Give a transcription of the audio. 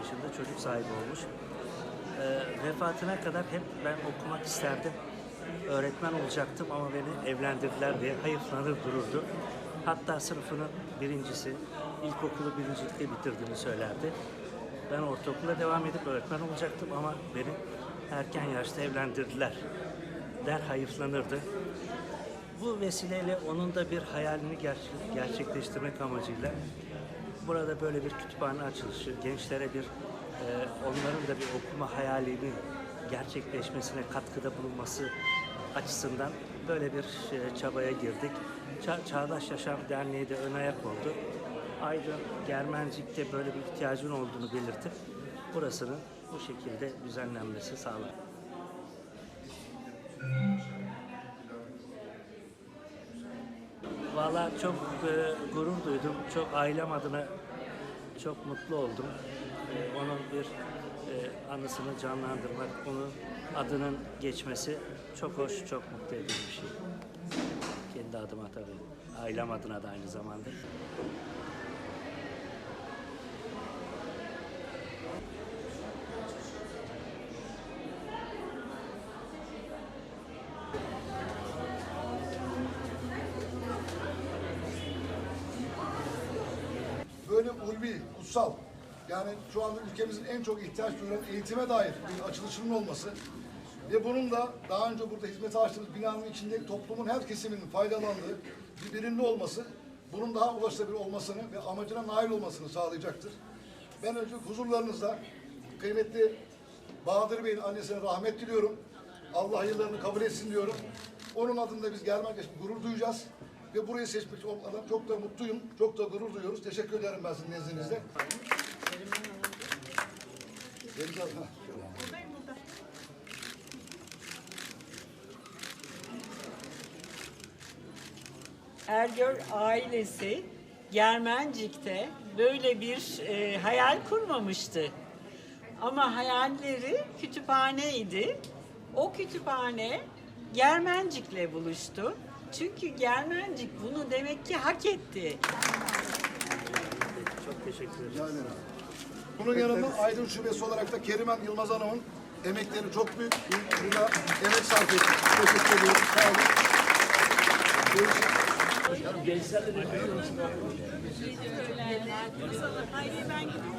yaşında çocuk sahibi olmuş. Ee, vefatına kadar hep ben okumak isterdim. Öğretmen olacaktım ama beni evlendirdiler diye hayıflanır dururdu. Hatta sınıfının birincisi, ilkokulu birincilikle bitirdiğini söylerdi. Ben ortaokula devam edip öğretmen olacaktım ama beni erken yaşta evlendirdiler der hayıflanırdı. Bu vesileyle onun da bir hayalini ger- gerçekleştirmek amacıyla burada böyle bir kütüphane açılışı, gençlere bir e, onların da bir okuma hayalinin gerçekleşmesine katkıda bulunması açısından böyle bir e, çabaya girdik. Ça- Çağdaş Yaşam Derneği de ön ayak oldu. Aydın Germencik'te böyle bir ihtiyacın olduğunu belirtip burasının bu şekilde düzenlenmesi sağlandı. Valla çok e, gurur duydum. Çok ailem adına çok mutlu oldum. E, onun bir e, anısını canlandırmak, onun adının geçmesi çok hoş, çok mutlu edici bir şey. Kendi adıma tabii. Ailem adına da aynı zamanda. böyle ulvi, kutsal, yani şu anda ülkemizin en çok ihtiyaç duyulan eğitime dair bir açılışının olması ve bunun da daha önce burada hizmete açtığımız binanın içinde toplumun her kesiminin faydalandığı bir birimli olması, bunun daha ulaşılabilir olmasını ve amacına nail olmasını sağlayacaktır. Ben önce huzurlarınızda kıymetli Bahadır Bey'in annesine rahmet diliyorum. Allah yıllarını kabul etsin diyorum. Onun adında biz gelmekle gurur duyacağız. Ve burayı seçmiş olmadan çok da mutluyum. Çok da gurur duyuyoruz. Teşekkür ederim ben sizin nezdinizde. Deniz Hanım. Ergör ailesi Germencik'te böyle bir e, hayal kurmamıştı. Ama hayalleri kütüphaneydi. O kütüphane Germencik'le buluştu. Çünkü Germencik bunu demek ki hak etti. Çok teşekkür ederim. Bunun yanında Aydın Şubesi olarak da Kerimen Yılmaz Hanım'ın emekleri çok büyük. Buna emek sarf ettik. Teşekkür ediyorum. Sağ olun. Görüşürüz. Hayır ben gidiyorum.